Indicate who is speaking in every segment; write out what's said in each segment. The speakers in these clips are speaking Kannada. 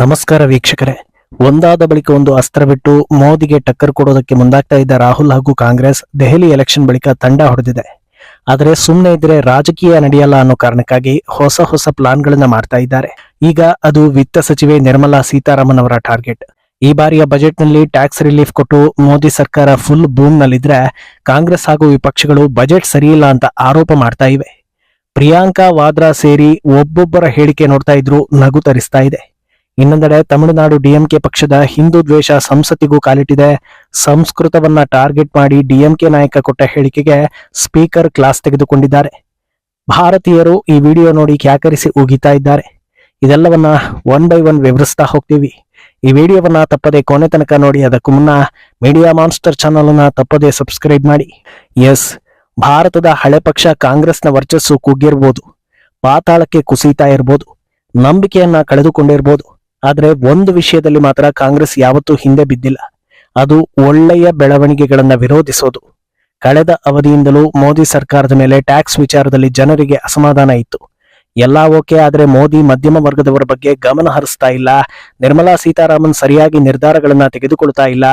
Speaker 1: ನಮಸ್ಕಾರ ವೀಕ್ಷಕರೇ. ಒಂದಾದ ಬಳಿಕ ಒಂದು ಅಸ್ತ್ರ ಬಿಟ್ಟು ಮೋದಿಗೆ ಟಕ್ಕರ್ ಕೊಡೋದಕ್ಕೆ ಮುಂದಾಗ್ತಾ ಇದ್ದ ರಾಹುಲ್ ಹಾಗೂ ಕಾಂಗ್ರೆಸ್ ದೆಹಲಿ ಎಲೆಕ್ಷನ್ ಬಳಿಕ ತಂಡ ಹೊಡೆದಿದೆ. ಆದರೆ ಸುಮ್ಮನೆ ಇದ್ರೆ ರಾಜಕೀಯ ನಡೆಯಲ್ಲ ಅನ್ನೋ ಕಾರಣಕ್ಕಾಗಿ ಹೊಸ ಹೊಸ ಪ್ಲಾನ್ಗಳನ್ನ ಮಾಡ್ತಾ ಇದ್ದಾರೆ. ಈಗ ಅದು ವಿತ್ತ ಸಚಿವೆ ನಿರ್ಮಲಾ ಸೀತಾರಾಮನ್ ಅವರ ಟಾರ್ಗೆಟ್. ಈ ಬಾರಿಯ ಬಜೆಟ್ನಲ್ಲಿ ಟ್ಯಾಕ್ಸ್ ರಿಲೀಫ್ ಕೊಟ್ಟು ಮೋದಿ ಸರ್ಕಾರ ಫುಲ್ ಬೂಮ್ ನಲ್ಲಿದ್ರೆ ಕಾಂಗ್ರೆಸ್ ಹಾಗೂ ವಿಪಕ್ಷಗಳು ಬಜೆಟ್ ಸರಿಯಿಲ್ಲ ಅಂತ ಆರೋಪ ಮಾಡ್ತಾ ಇವೆ. ಪ್ರಿಯಾಂಕಾ ವಾದ್ರಾ ಸೇರಿ ಒಬ್ಬೊಬ್ಬರ ಹೇಳಿಕೆ ನೋಡ್ತಾ ಇದ್ರು ನಗು ತರಿಸ್ತಾ ಇದೆ. ಇನ್ನೊಂದೆಡೆ ತಮಿಳುನಾಡು ಡಿಎಂಕೆ ಪಕ್ಷದ ಹಿಂದೂ ದ್ವೇಷ ಸಂಸತ್ತಿಗೂ ಕಾಲಿಟ್ಟಿದೆ. ಸಂಸ್ಕೃತವನ್ನ ಟಾರ್ಗೆಟ್ ಮಾಡಿ ಡಿಎಂಕೆ ನಾಯಕ ಕೊಟ್ಟ ಹೇಳಿಕೆಗೆ ಸ್ಪೀಕರ್ ಕ್ಲಾಸ್ ತೆಗೆದುಕೊಂಡಿದ್ದಾರೆ. ಭಾರತೀಯರು ಈ ವಿಡಿಯೋ ನೋಡಿ ಕ್ಯಾಕರಿಸಿ ಉಗಿತಾ ಇದ್ದಾರೆ. ಇದೆಲ್ಲವನ್ನ ಒನ್ ಬೈ ಒನ್ ವಿವರಿಸ್ತಾ ಹೋಗ್ತೀವಿ. ಈ ವಿಡಿಯೋವನ್ನ ತಪ್ಪದೆ ಕೊನೆ ತನಕ ನೋಡಿ, ಅದಕ್ಕೂ ಮುನ್ನ ಮೀಡಿಯಾ ಮಾನ್ಸ್ಟರ್ ಚಾನಲ್ ಅನ್ನ ತಪ್ಪದೆ ಸಬ್ಸ್ಕ್ರೈಬ್ ಮಾಡಿ. ಎಸ್, ಭಾರತದ ಹಳೆ ಪಕ್ಷ ಕಾಂಗ್ರೆಸ್ನ ವರ್ಚಸ್ಸು ಕುಗ್ಗಿರ್ಬೋದು. ಪಾತಾಳಕ್ಕೆ ಕುಸಿತಾ ಇರ್ಬೋದು. ನಂಬಿಕೆಯನ್ನ ಕಳೆದುಕೊಂಡಿರ್ಬೋದು. ಆದ್ರೆ ಒಂದು ವಿಷಯದಲ್ಲಿ ಮಾತ್ರ ಕಾಂಗ್ರೆಸ್ ಯಾವತ್ತೂ ಹಿಂದೆ ಬಿದ್ದಿಲ್ಲ. ಅದು ಒಳ್ಳೆಯ ಬೆಳವಣಿಗೆಗಳನ್ನ ವಿರೋಧಿಸೋದು. ಕಳೆದ ಅವಧಿಯಿಂದಲೂ ಮೋದಿ ಸರ್ಕಾರದ ಮೇಲೆ ಟ್ಯಾಕ್ಸ್ ವಿಚಾರದಲ್ಲಿ ಜನರಿಗೆ ಅಸಮಾಧಾನ ಇತ್ತು. ಎಲ್ಲಾ ಓಕೆ, ಆದ್ರೆ ಮೋದಿ ಮಧ್ಯಮ ವರ್ಗದವರ ಬಗ್ಗೆ ಗಮನ ಹರಿಸ್ತಾ ಇಲ್ಲ. ನಿರ್ಮಲಾ ಸೀತಾರಾಮನ್ ಸರಿಯಾಗಿ ನಿರ್ಧಾರಗಳನ್ನ ತೆಗೆದುಕೊಳ್ತಾ ಇಲ್ಲ.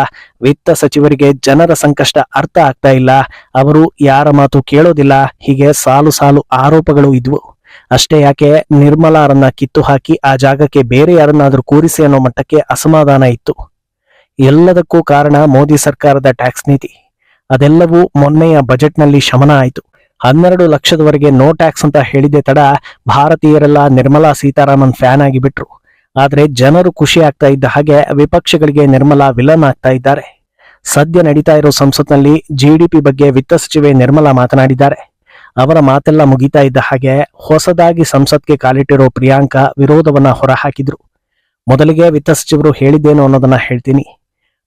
Speaker 1: ವಿತ್ತ ಸಚಿವರಿಗೆ ಜನರ ಸಂಕಷ್ಟ ಅರ್ಥ ಆಗ್ತಾ ಇಲ್ಲ. ಅವರು ಯಾರ ಮಾತು ಕೇಳೋದಿಲ್ಲ. ಹೀಗೆ ಸಾಲು ಸಾಲು ಆರೋಪಗಳು ಇದ್ವು. ಅಷ್ಟೇ ಯಾಕೆ ನಿರ್ಮಲಾರನ್ನ ಕಿತ್ತು ಹಾಕಿ ಆ ಜಾಗಕ್ಕೆ ಬೇರೆ ಯಾರನ್ನಾದ್ರೂ ಕೂರಿಸಿ ಅನ್ನೋ ಮಟ್ಟಕ್ಕೆ ಅಸಮಾಧಾನ ಇತ್ತು. ಎಲ್ಲದಕ್ಕೂ ಕಾರಣ ಮೋದಿ ಸರ್ಕಾರದ ಟ್ಯಾಕ್ಸ್ ನೀತಿ. ಅದೆಲ್ಲವೂ ಮೊನ್ನೆಯ ಬಜೆಟ್ನಲ್ಲಿ ಶಮನ ಆಯಿತು. ಹನ್ನೆರಡು ಲಕ್ಷದವರೆಗೆ ನೋ ಟ್ಯಾಕ್ಸ್ ಅಂತ ಹೇಳಿದೆ ತಡ ಭಾರತೀಯರೆಲ್ಲ ನಿರ್ಮಲಾ ಸೀತಾರಾಮನ್ ಫ್ಯಾನ್ ಆಗಿಬಿಟ್ರು. ಆದರೆ ಜನರು ಖುಷಿ ಆಗ್ತಾ ಇದ್ದ ಹಾಗೆ ವಿಪಕ್ಷಗಳಿಗೆ ನಿರ್ಮಲಾ ವಿಲನ್ ಆಗ್ತಾ ಇದ್ದಾರೆ. ಸದ್ಯ ನಡೀತಾ ಇರೋ ಸಂಸತ್ನಲ್ಲಿ ಜಿಡಿಪಿ ಬಗ್ಗೆ ವಿತ್ತ ಸಚಿವೆ ನಿರ್ಮಲಾ ಮಾತನಾಡಿದ್ದಾರೆ. ಅವರ ಮಾತೆಲ್ಲ ಮುಗಿತಾ ಇದ್ದ ಹಾಗೆ ಹೊಸದಾಗಿ ಸಂಸತ್ಗೆ ಕಾಲಿಟ್ಟಿರೋ ಪ್ರಿಯಾಂಕಾ ವಿರೋಧವನ್ನ ಹೊರಹಾಕಿದ್ರು. ಮೊದಲಿಗೆ ವಿತ್ತ ಸಚಿವರು ಹೇಳಿದ್ದೇನು ಅನ್ನೋದನ್ನ ಹೇಳ್ತೀನಿ.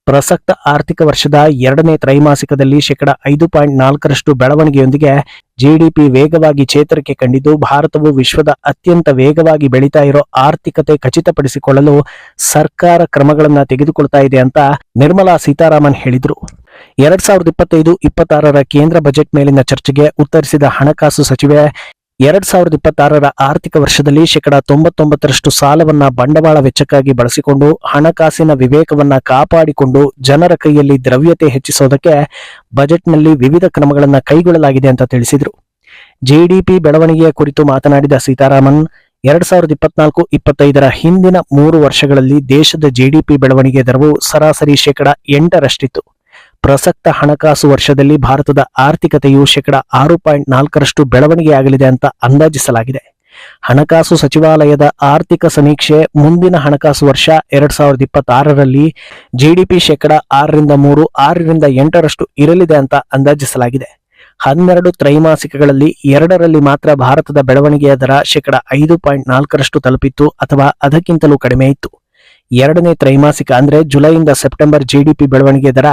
Speaker 1: ಪ್ರಸಕ್ತ ಆರ್ಥಿಕ ವರ್ಷದ ಎರಡನೇ ತ್ರೈಮಾಸಿಕದಲ್ಲಿ ಶೇಕಡ ಐದು ಪಾಯಿಂಟ್ ನಾಲ್ಕರಷ್ಟು ಬೆಳವಣಿಗೆಯೊಂದಿಗೆ ಜಿಡಿಪಿ ವೇಗವಾಗಿ ಚೇತರಿಕೆ ಕಂಡಿದ್ದು, ಭಾರತವು ವಿಶ್ವದ ಅತ್ಯಂತ ವೇಗವಾಗಿ ಬೆಳೀತಾ ಇರೋ ಆರ್ಥಿಕತೆ ಖಚಿತಪಡಿಸಿಕೊಳ್ಳಲು ಸರ್ಕಾರ ಕ್ರಮಗಳನ್ನು ತೆಗೆದುಕೊಳ್ತಾ ಇದೆ ಅಂತ ನಿರ್ಮಲಾ ಸೀತಾರಾಮನ್ ಹೇಳಿದ್ರು. ಎರಡ್ ಸಾವಿರದ ಇಪ್ಪತ್ತೈದು ಇಪ್ಪತ್ತಾರರ ಕೇಂದ್ರ ಬಜೆಟ್ ಮೇಲಿನ ಚರ್ಚೆಗೆ ಉತ್ತರಿಸಿದ ಹಣಕಾಸು ಸಚಿವೆ, ಎರಡ್ ಸಾವಿರದ ಇಪ್ಪತ್ತಾರರ ಆರ್ಥಿಕ ವರ್ಷದಲ್ಲಿ ಶೇಕಡಾ ತೊಂಬತ್ತೊಂಬತ್ತರಷ್ಟು ಸಾಲವನ್ನ ಬಂಡವಾಳ ವೆಚ್ಚಕ್ಕಾಗಿ ಬಳಸಿಕೊಂಡು ಹಣಕಾಸಿನ ವಿವೇಕವನ್ನ ಕಾಪಾಡಿಕೊಂಡು ಜನರ ಕೈಯಲ್ಲಿ ದ್ರವ್ಯತೆ ಹೆಚ್ಚಿಸೋದಕ್ಕೆ ಬಜೆಟ್ನಲ್ಲಿ ವಿವಿಧ ಕ್ರಮಗಳನ್ನು ಕೈಗೊಳ್ಳಲಾಗಿದೆ ಅಂತ ತಿಳಿಸಿದರು. ಜಿಡಿಪಿ ಬೆಳವಣಿಗೆಯ ಕುರಿತು ಮಾತನಾಡಿದ ಸೀತಾರಾಮನ್, ಎರಡ್ ಸಾವಿರದ ಇಪ್ಪತ್ನಾಲ್ಕು ಇಪ್ಪತ್ತೈದರ ಹಿಂದಿನ ಮೂರು ವರ್ಷಗಳಲ್ಲಿ ದೇಶದ ಜಿಡಿಪಿ ಬೆಳವಣಿಗೆ ದರವು ಸರಾಸರಿ ಶೇಕಡಾ ಎಂಟರಷ್ಟಿತ್ತು. ಪ್ರಸಕ್ತ ಹಣಕಾಸು ವರ್ಷದಲ್ಲಿ ಭಾರತದ ಆರ್ಥಿಕತೆಯು ಶೇಕಡ ಆರು ಪಾಯಿಂಟ್ ನಾಲ್ಕರಷ್ಟು ಬೆಳವಣಿಗೆಯಾಗಲಿದೆ ಅಂತ ಅಂದಾಜಿಸಲಾಗಿದೆ. ಹಣಕಾಸು ಸಚಿವಾಲಯದ ಆರ್ಥಿಕ ಸಮೀಕ್ಷೆ ಮುಂದಿನ ಹಣಕಾಸು ವರ್ಷ ಎರಡ್ ಸಾವಿರದ ಇಪ್ಪತ್ತಾರರಲ್ಲಿ ಜಿಡಿಪಿ ಶೇಕಡ ಆರರಿಂದ ಮೂರು, ಆರರಿಂದ ಎಂಟರಷ್ಟು ಇರಲಿದೆ ಅಂತ ಅಂದಾಜಿಸಲಾಗಿದೆ. ಹನ್ನೆರಡು ತ್ರೈಮಾಸಿಕಗಳಲ್ಲಿ ಎರಡರಲ್ಲಿ ಮಾತ್ರ ಭಾರತದ ಬೆಳವಣಿಗೆಯ ದರ ಶೇಕಡ ಐದು ಪಾಯಿಂಟ್ ನಾಲ್ಕರಷ್ಟು ತಲುಪಿತ್ತು ಅಥವಾ ಅದಕ್ಕಿಂತಲೂ ಕಡಿಮೆ ಇತ್ತು. ಎರಡನೇ ತ್ರೈಮಾಸಿಕ ಅಂದ್ರೆ ಜುಲೈಯಿಂದ ಸೆಪ್ಟೆಂಬರ್ ಜಿಡಿಪಿ ಬೆಳವಣಿಗೆ ದರ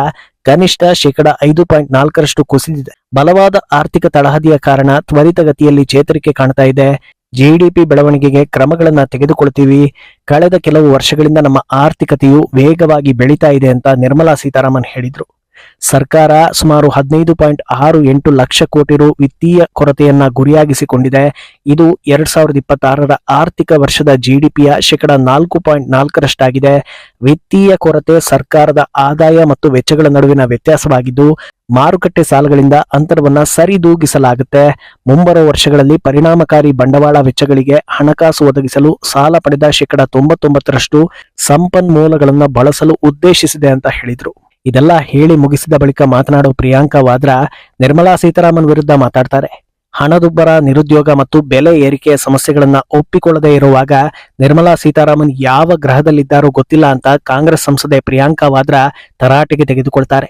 Speaker 1: ಕನಿಷ್ಠ ಶೇಕಡ ಐದು ಪಾಯಿಂಟ್ ನಾಲ್ಕರಷ್ಟು ಕುಸಿದಿದೆ. ಬಲವಾದ ಆರ್ಥಿಕ ತಳಹದಿಯ ಕಾರಣ ತ್ವರಿತಗತಿಯಲ್ಲಿ ಚೇತರಿಕೆ ಕಾಣ್ತಾ ಇದೆ. ಜಿಡಿಪಿ ಬೆಳವಣಿಗೆಗೆ ಕ್ರಮಗಳನ್ನ ತೆಗೆದುಕೊಳ್ತೀವಿ. ಕಳೆದ ಕೆಲವು ವರ್ಷಗಳಿಂದ ನಮ್ಮ ಆರ್ಥಿಕತೆಯು ವೇಗವಾಗಿ ಬೆಳೀತಾ ಇದೆ ಅಂತ ನಿರ್ಮಲಾ ಸೀತಾರಾಮನ್ ಹೇಳಿದ್ರು. ಸರ್ಕಾರ ಸುಮಾರು ಹದಿನೈದು ಪಾಯಿಂಟ್ ಆರು ಎಂಟು ಲಕ್ಷ ಕೋಟಿ ರು ವಿತ್ತೀಯ ಕೊರತೆಯನ್ನ ಗುರಿಯಾಗಿಸಿಕೊಂಡಿದೆ. ಇದು ಎರಡ್ ಸಾವಿರದ ಇಪ್ಪತ್ತಾರರ ಆರ್ಥಿಕ ವರ್ಷದ ಜಿಡಿಪಿಯ ಶೇಕಡ ನಾಲ್ಕು ಪಾಯಿಂಟ್ ನಾಲ್ಕರಷ್ಟಾಗಿದೆ. ವಿತ್ತೀಯ ಕೊರತೆ ಸರ್ಕಾರದ ಆದಾಯ ಮತ್ತು ವೆಚ್ಚಗಳ ನಡುವಿನ ವ್ಯತ್ಯಾಸವಾಗಿದ್ದು, ಮಾರುಕಟ್ಟೆ ಸಾಲಗಳಿಂದ ಅಂತರವನ್ನ ಸರಿದೂಗಿಸಲಾಗುತ್ತೆ. ಮುಂಬರುವ ವರ್ಷಗಳಲ್ಲಿ ಪರಿಣಾಮಕಾರಿ ಬಂಡವಾಳ ವೆಚ್ಚಗಳಿಗೆ ಹಣಕಾಸು ಒದಗಿಸಲು ಸಾಲ ಪಡೆದ ಶೇಕಡ ತೊಂಬತ್ತೊಂಬತ್ತರಷ್ಟು ಸಂಪನ್ಮೂಲಗಳನ್ನು ಬಳಸಲು ಉದ್ದೇಶಿಸಿದೆ ಅಂತ ಹೇಳಿದ್ರು. ಇದೆಲ್ಲ ಹೇಳಿ ಮುಗಿಸಿದ ಬಳಿಕ ಮಾತನಾಡುವ ಪ್ರಿಯಾಂಕಾ ವಾದ್ರಾ ನಿರ್ಮಲಾ ಸೀತಾರಾಮನ್ ವಿರುದ್ಧ ಮಾತಾಡ್ತಾರೆ. ಹಣದುಬ್ಬರ, ನಿರುದ್ಯೋಗ ಮತ್ತು ಬೆಲೆ ಏರಿಕೆಯ ಸಮಸ್ಯೆಗಳನ್ನ ಒಪ್ಪಿಕೊಳ್ಳದೇ ಇರುವಾಗ ನಿರ್ಮಲಾ ಸೀತಾರಾಮನ್ ಯಾವ ಗ್ರಹದಲ್ಲಿದ್ದಾರೋ ಗೊತ್ತಿಲ್ಲ ಅಂತ ಕಾಂಗ್ರೆಸ್ ಸಂಸದೆ ಪ್ರಿಯಾಂಕಾ ವಾದ್ರಾ ತರಾಟೆಗೆ ತೆಗೆದುಕೊಳ್ತಾರೆ.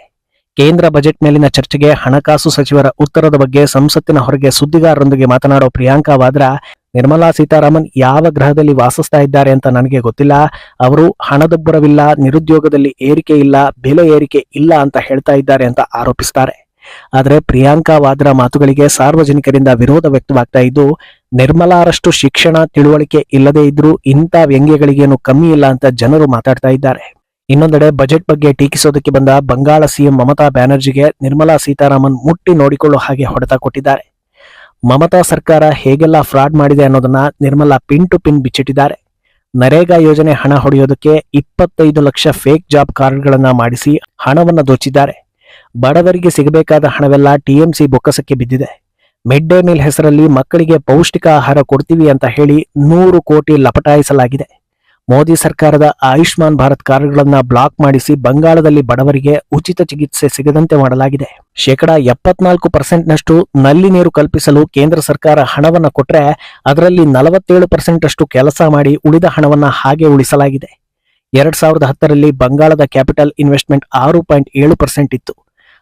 Speaker 1: ಕೇಂದ್ರ ಬಜೆಟ್ ಮೇಲಿನ ಚರ್ಚೆಗೆ ಹಣಕಾಸು ಸಚಿವರ ಉತ್ತರದ ಬಗ್ಗೆ ಸಂಸತ್ತಿನ ಹೊರಗೆ ಸುದ್ದಿಗಾರರೊಂದಿಗೆ ಮಾತನಾಡೋ ಪ್ರಿಯಾಂಕಾ ವಾದ್ರಾ ನಿರ್ಮಲಾ ಸೀತಾರಾಮನ್ ಯಾವ ಗ್ರಹದಲ್ಲಿ ವಾಸಿಸ್ತಾ ಇದ್ದಾರೆ ಅಂತ ನನಗೆ ಗೊತ್ತಿಲ್ಲ. ಅವರು ಹಣದೊಬ್ಬರವಿಲ್ಲ, ನಿರುದ್ಯೋಗದಲ್ಲಿ ಏರಿಕೆ ಇಲ್ಲ, ಬೆಲೆ ಏರಿಕೆ ಇಲ್ಲ ಅಂತ ಹೇಳ್ತಾ ಇದ್ದಾರೆ ಅಂತ ಆರೋಪಿಸ್ತಾರೆ. ಆದರೆ ಪ್ರಿಯಾಂಕಾ ವಾದ್ರಾ ಮಾತುಗಳಿಗೆ ಸಾರ್ವಜನಿಕರಿಂದ ವಿರೋಧ ವ್ಯಕ್ತವಾಗ್ತಾ ಇದ್ದು, ನಿರ್ಮಲಾರಷ್ಟು ಶಿಕ್ಷಣ, ತಿಳುವಳಿಕೆ ಇಲ್ಲದೇ ಇದ್ರೂ ಇಂಥ ವ್ಯಂಗ್ಯಗಳಿಗೇನು ಕಮ್ಮಿ ಇಲ್ಲ ಅಂತ ಜನರು ಮಾತಾಡ್ತಾ ಇದ್ದಾರೆ. ಇನ್ನೊಂದೆಡೆ ಬಜೆಟ್ ಬಗ್ಗೆ ಟೀಕಿಸೋದಕ್ಕೆ ಬಂದ ಬಂಗಾಳ ಸಿಎಂ ಮಮತಾ ಬ್ಯಾನರ್ಜಿಗೆ ನಿರ್ಮಲಾ ಸೀತಾರಾಮನ್ ಮುಟ್ಟಿ ನೋಡಿಕೊಳ್ಳೋ ಹಾಗೆ ಹೊಡೆತ ಕೊಟ್ಟಿದ್ದಾರೆ. ಮಮತಾ ಸರ್ಕಾರ ಹೇಗೆಲ್ಲ ಫ್ರಾಡ್ ಮಾಡಿದೆ ಅನ್ನೋದನ್ನ ನಿರ್ಮಲಾ ಪಿನ್ ಟು ಪಿನ್ ಬಿಚ್ಚಿಟ್ಟಿದ್ದಾರೆ. ನರೇಗಾ ಯೋಜನೆ ಹಣ ಹೊಡೆಯೋದಕ್ಕೆ ಇಪ್ಪತ್ತೈದು ಲಕ್ಷ ಫೇಕ್ ಜಾಬ್ ಕಾರ್ಡ್ಗಳನ್ನ ಮಾಡಿಸಿ ಹಣವನ್ನು ದೋಚಿದ್ದಾರೆ. ಬಡವರಿಗೆ ಸಿಗಬೇಕಾದ ಹಣವೆಲ್ಲ ಟಿಎಂಸಿ ಬೊಕ್ಕಸಕ್ಕೆ ಬಿದ್ದಿದೆ. ಮಿಡ್ ಡೇ ಮೀಲ್ ಹೆಸರಲ್ಲಿ ಮಕ್ಕಳಿಗೆ ಪೌಷ್ಟಿಕ ಆಹಾರ ಕೊಡ್ತೀವಿ ಅಂತ ಹೇಳಿ ನೂರು ಕೋಟಿ ಲಪಟಾಯಿಸಲಾಗಿದೆ. ಮೋದಿ ಸರ್ಕಾರದ ಆಯುಷ್ಮಾನ್ ಭಾರತ್ ಕಾರ್ಡ್ಗಳನ್ನು ಬ್ಲಾಕ್ ಮಾಡಿಸಿ ಬಂಗಾಳದಲ್ಲಿ ಬಡವರಿಗೆ ಉಚಿತ ಚಿಕಿತ್ಸೆ ಸಿಗದಂತೆ ಮಾಡಲಾಗಿದೆ. ಶೇಕಡಾ ಎಪ್ಪತ್ನಾಲ್ಕು ಪರ್ಸೆಂಟ್ನಷ್ಟು ನಲ್ಲಿ ನೀರು ಕಲ್ಪಿಸಲು ಕೇಂದ್ರ ಸರ್ಕಾರ ಹಣವನ್ನು ಕೊಟ್ಟರೆ ಅದರಲ್ಲಿ ನಲವತ್ತೇಳು ಪರ್ಸೆಂಟ್ ಅಷ್ಟು ಕೆಲಸ ಮಾಡಿ ಉಳಿದ ಹಣವನ್ನು ಹಾಗೆ ಉಳಿಸಲಾಗಿದೆ. ಎರಡ್ ಸಾವಿರದ ಹತ್ತರಲ್ಲಿ ಬಂಗಾಳದ ಕ್ಯಾಪಿಟಲ್ ಇನ್ವೆಸ್ಟ್ಮೆಂಟ್ ಆರು ಪಾಯಿಂಟ್ ಏಳು ಪರ್ಸೆಂಟ್ ಇತ್ತು.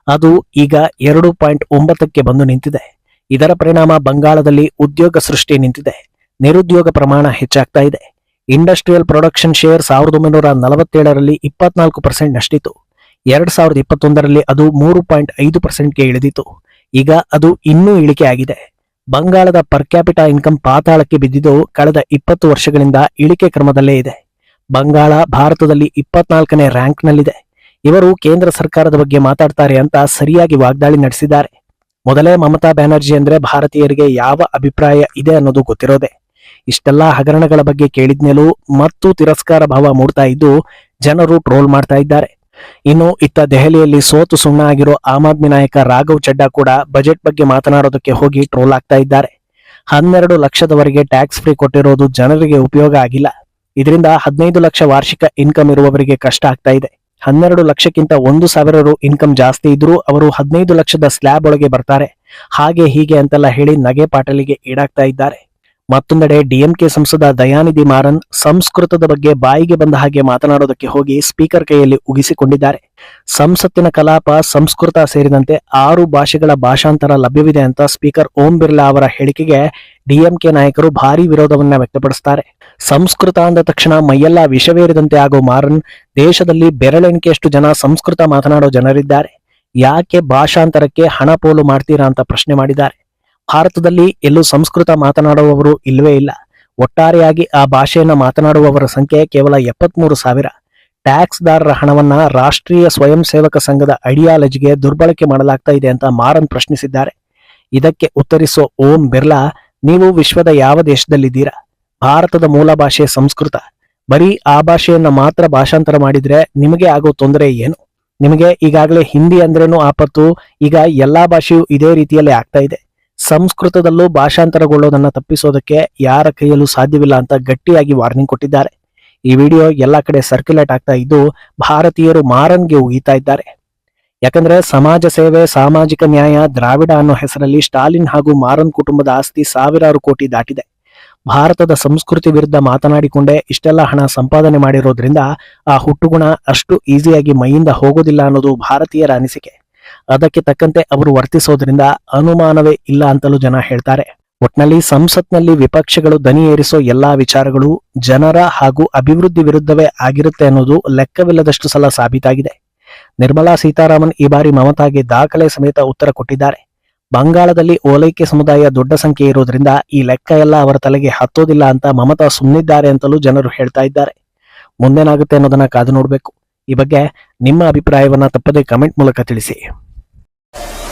Speaker 1: ಅದು ಈಗ ಎರಡು ಪಾಯಿಂಟ್ ಒಂಬತ್ತಕ್ಕೆ ಬಂದು ನಿಂತಿದೆ. ಇದರ ಪರಿಣಾಮ ಬಂಗಾಳದಲ್ಲಿ ಉದ್ಯೋಗ ಸೃಷ್ಟಿ ನಿಂತಿದೆ. ನಿರುದ್ಯೋಗ ಪ್ರಮಾಣ ಹೆಚ್ಚಾಗ್ತಾ ಇದೆ. ಇಂಡಸ್ಟ್ರಿಯಲ್ ಪ್ರೊಡಕ್ಷನ್ ಶೇರ್ ಸಾವಿರದ ಒಂಬೈನೂರ ನಲವತ್ತೇಳರಲ್ಲಿ ಇಪ್ಪತ್ನಾಲ್ಕು ಪರ್ಸೆಂಟ್ ನಷ್ಟಿತ್ತು. ಎರಡ್ ಸಾವಿರದ ಇಪ್ಪತ್ತೊಂದರಲ್ಲಿ ಅದು ಮೂರು ಪಾಯಿಂಟ್ ಐದು ಪರ್ಸೆಂಟ್ಗೆ ಇಳಿದಿತ್ತು. ಈಗ ಅದು ಇನ್ನೂ ಇಳಿಕೆ ಆಗಿದೆ. ಬಂಗಾಳದ ಪರ್ ಕ್ಯಾಪಿಟಾ ಇನ್ಕಮ್ ಪಾತಾಳಕ್ಕೆ ಬಿದ್ದಿದ್ದು ಕಳೆದ ಇಪ್ಪತ್ತು ವರ್ಷಗಳಿಂದ ಇಳಿಕೆ ಕ್ರಮದಲ್ಲೇ ಇದೆ. ಬಂಗಾಳ ಭಾರತದಲ್ಲಿ ಇಪ್ಪತ್ನಾಲ್ಕನೇ ರ್ಯಾಂಕ್ನಲ್ಲಿದೆ. ಇವರು ಕೇಂದ್ರ ಸರ್ಕಾರದ ಬಗ್ಗೆ ಮಾತಾಡ್ತಾರೆ ಅಂತ ಸರಿಯಾಗಿ ವಾಗ್ದಾಳಿ ನಡೆಸಿದ್ದಾರೆ. ಮೊದಲೇ ಮಮತಾ ಬ್ಯಾನರ್ಜಿ ಅಂದ್ರೆ ಭಾರತೀಯರಿಗೆ ಯಾವ ಅಭಿಪ್ರಾಯ ಇದೆ ಅನ್ನೋದು ಗೊತ್ತಿರೋದೆ. ಇಷ್ಟೆಲ್ಲಾ ಹಗರಣಗಳ ಬಗ್ಗೆ ಕೇಳಿದ್ಮೇಲೂ ಮತ್ತು ತಿರಸ್ಕಾರ ಭಾವ ಮೂಡ್ತಾ ಇದ್ದು ಜನರು ಟ್ರೋಲ್ ಮಾಡ್ತಾ ಇದ್ದಾರೆ. ಇನ್ನು ಇತ್ತ ದೆಹಲಿಯಲ್ಲಿ ಸೋತು ಸುಣ್ಣ ಆಗಿರೋ ಆಮ್ ಆದ್ಮಿ ನಾಯಕ ರಾಘವ್ ಚಡ್ಡಾ ಕೂಡ ಬಜೆಟ್ ಬಗ್ಗೆ ಮಾತನಾಡೋದಕ್ಕೆ ಹೋಗಿ ಟ್ರೋಲ್ ಆಗ್ತಾ ಇದ್ದಾರೆ. ಹನ್ನೆರಡು ಲಕ್ಷದವರೆಗೆ ಟ್ಯಾಕ್ಸ್ ಫ್ರೀ ಕೊಟ್ಟಿರೋದು ಜನರಿಗೆ ಉಪಯೋಗ ಆಗಿಲ್ಲ. ಇದರಿಂದ ಹದಿನೈದು ಲಕ್ಷ ವಾರ್ಷಿಕ ಇನ್ಕಮ್ ಇರುವವರಿಗೆ ಕಷ್ಟ ಆಗ್ತಾ ಇದೆ. ಹನ್ನೆರಡು ಲಕ್ಷಕ್ಕಿಂತ ಒಂದು ಸಾವಿರ ರು ಇನ್ಕಮ್ ಜಾಸ್ತಿ ಇದ್ರೂ ಅವರು ಹದಿನೈದು ಲಕ್ಷದ ಸ್ಲ್ಯಾಬ್ ಒಳಗೆ ಬರ್ತಾರೆ. ಹಾಗೆ ಹೀಗೆ ಅಂತೆಲ್ಲ ಹೇಳಿ ನಗೆ ಪಾಟಲಿಗೆ ಈಡಾಗ್ತಾ ಇದ್ದಾರೆ. ಮತ್ತೊಂದೆಡೆ ಡಿಎಂಕೆ ಸಂಸದ ದಯಾನಿಧಿ ಮಾರನ್ ಸಂಸ್ಕೃತದ ಬಗ್ಗೆ ಬಾಯಿಗೆ ಬಂದ ಹಾಗೆ ಮಾತನಾಡೋದಕ್ಕೆ ಹೋಗಿ ಸ್ಪೀಕರ್ ಕೈಯಲ್ಲಿ ಉಗಿಸಿಕೊಂಡಿದ್ದಾರೆ. ಸಂಸತ್ತಿನ ಕಲಾಪ, ಸಂಸ್ಕೃತ ಸೇರಿದಂತೆ ಆರು ಭಾಷೆಗಳ ಭಾಷಾಂತರ ಲಭ್ಯವಿದೆ ಅಂತ ಸ್ಪೀಕರ್ ಓಂ ಬಿರ್ಲಾ ಅವರ ಹೇಳಿಕೆಗೆ ಡಿಎಂಕೆ ನಾಯಕರು ಭಾರೀ ವಿರೋಧವನ್ನ ವ್ಯಕ್ತಪಡಿಸುತ್ತಾರೆ ಸಂಸ್ಕೃತ ಅಂದ ತಕ್ಷಣ ಮೈಯೆಲ್ಲ ವಿಷವೇರಿದಂತೆ ಆಗೋ ಮಾರನ್ ದೇಶದಲ್ಲಿ ಬೆರಳೆಣಿಕೆಯಷ್ಟು ಜನ ಸಂಸ್ಕೃತ ಮಾತನಾಡೋ ಜನರಿದ್ದಾರೆ. ಯಾಕೆ ಭಾಷಾಂತರಕ್ಕೆ ಹಣ ಪೋಲು ಮಾಡ್ತೀರಾ ಅಂತ ಪ್ರಶ್ನೆ ಮಾಡಿದ್ದಾರೆ. ಭಾರತದಲ್ಲಿ ಎಲ್ಲೂ ಸಂಸ್ಕೃತ ಮಾತನಾಡುವವರು ಇಲ್ಲವೇ ಇಲ್ಲ. ಒಟ್ಟಾರೆಯಾಗಿ ಆ ಭಾಷೆಯನ್ನು ಮಾತನಾಡುವವರ ಸಂಖ್ಯೆ ಕೇವಲ ಎಪ್ಪತ್ಮೂರು ಸಾವಿರ. ಟ್ಯಾಕ್ಸ್ದಾರರ ಹಣವನ್ನ ರಾಷ್ಟ್ರೀಯ ಸ್ವಯಂ ಸೇವಕ ಸಂಘದ ಐಡಿಯಾಲಜಿಗೆ ದುರ್ಬಳಕೆ ಮಾಡಲಾಗ್ತಾ ಇದೆ ಅಂತ ಮಾರನ್ ಪ್ರಶ್ನಿಸಿದ್ದಾರೆ. ಇದಕ್ಕೆ ಉತ್ತರಿಸೋ ಓಂ ಬಿರ್ಲಾ, ನೀವು ವಿಶ್ವದ ಯಾವ ದೇಶದಲ್ಲಿದ್ದೀರಾ? ಭಾರತದ ಮೂಲ ಭಾಷೆ ಸಂಸ್ಕೃತ. ಬರೀ ಆ ಭಾಷೆಯನ್ನ ಮಾತ್ರ ಭಾಷಾಂತರ ಮಾಡಿದ್ರೆ ನಿಮಗೆ ಆಗೋ ತೊಂದರೆ ಏನು? ನಿಮಗೆ ಈಗಾಗಲೇ ಹಿಂದಿ ಅಂದ್ರೇನು ಆಪತ್ತು ಈಗ ಎಲ್ಲಾ ಭಾಷೆಯೂ ಇದೇ ರೀತಿಯಲ್ಲಿ ಆಗ್ತಾ ಇದೆ. ಸಂಸ್ಕೃತದಲ್ಲೂ ಭಾಷಾಂತರಗೊಳ್ಳೋದನ್ನ ತಪ್ಪಿಸೋದಕ್ಕೆ ಯಾರ ಕೈಯಲ್ಲೂ ಸಾಧ್ಯವಿಲ್ಲ ಅಂತ ಗಟ್ಟಿಯಾಗಿ ವಾರ್ನಿಂಗ್ ಕೊಟ್ಟಿದ್ದಾರೆ. ಈ ವಿಡಿಯೋ ಎಲ್ಲಾ ಕಡೆ ಸರ್ಕ್ಯುಲೇಟ್ ಆಗ್ತಾ ಇದ್ದು ಭಾರತೀಯರು ಮಾರನ್ಗೆ ಉಗಿತಾ ಇದ್ದಾರೆ. ಯಾಕಂದ್ರೆ ಸಮಾಜ ಸೇವೆ, ಸಾಮಾಜಿಕ ನ್ಯಾಯ, ದ್ರಾವಿಡ ಅನ್ನೋ ಹೆಸರಲ್ಲಿ ಸ್ಟಾಲಿನ್ ಹಾಗೂ ಮಾರನ್ ಕುಟುಂಬದ ಆಸ್ತಿ ಸಾವಿರಾರು ಕೋಟಿ ದಾಟಿದೆ. ಭಾರತದ ಸಂಸ್ಕೃತಿ ವಿರುದ್ಧ ಮಾತನಾಡಿಕೊಂಡೇ ಇಷ್ಟೆಲ್ಲ ಹಣ ಸಂಪಾದನೆ ಮಾಡಿರೋದ್ರಿಂದ ಆ ಹುಟ್ಟುಗುಣ ಅಷ್ಟು ಈಸಿಯಾಗಿ ಮೈಯಿಂದ ಹೋಗೋದಿಲ್ಲ ಅನ್ನೋದು ಭಾರತೀಯರ ಅನಿಸಿಕೆ. ಅದಕ್ಕೆ ತಕ್ಕಂತೆ ಅವರು ವರ್ತಿಸೋದ್ರಿಂದ ಅನುಮಾನವೇ ಇಲ್ಲ ಅಂತಲೂ ಜನ ಹೇಳ್ತಾರೆ. ಒಟ್ನಲ್ಲಿ ಸಂಸತ್ನಲ್ಲಿ ವಿಪಕ್ಷಗಳು ದನಿ ಏರಿಸೋ ಎಲ್ಲಾ ವಿಚಾರಗಳು ಜನರ ಹಾಗೂ ಅಭಿವೃದ್ಧಿ ವಿರುದ್ಧವೇ ಆಗಿರುತ್ತೆ ಅನ್ನೋದು ಲೆಕ್ಕವಿಲ್ಲದಷ್ಟು ಸಲ ಸಾಬೀತಾಗಿದೆ. ನಿರ್ಮಲಾ ಸೀತಾರಾಮನ್ ಈ ಬಾರಿ ಮಮತಾಗೆ ದಾಖಲೆ ಸಮೇತ ಉತ್ತರ ಕೊಟ್ಟಿದ್ದಾರೆ. ಬಂಗಾಳದಲ್ಲಿ ಓಲೈಕೆ ಸಮುದಾಯ ದೊಡ್ಡ ಸಂಖ್ಯೆ ಇರೋದ್ರಿಂದ ಈ ಲೆಕ್ಕ ಎಲ್ಲ ಅವರ ತಲೆಗೆ ಹತ್ತೋದಿಲ್ಲ ಅಂತ ಮಮತಾ ಸುಮ್ಮನಿದ್ದಾರೆ ಅಂತಲೂ ಜನರು ಹೇಳ್ತಾ ಇದ್ದಾರೆ. ಮುಂದೇನಾಗುತ್ತೆ ಅನ್ನೋದನ್ನ ಕಾದು ನೋಡಬೇಕು. ಈ ಬಗ್ಗೆ ನಿಮ್ಮ ಅಭಿಪ್ರಾಯವನ್ನ ತಪ್ಪದೆ ಕಮೆಂಟ್ ಮೂಲಕ ತಿಳಿಸಿ. you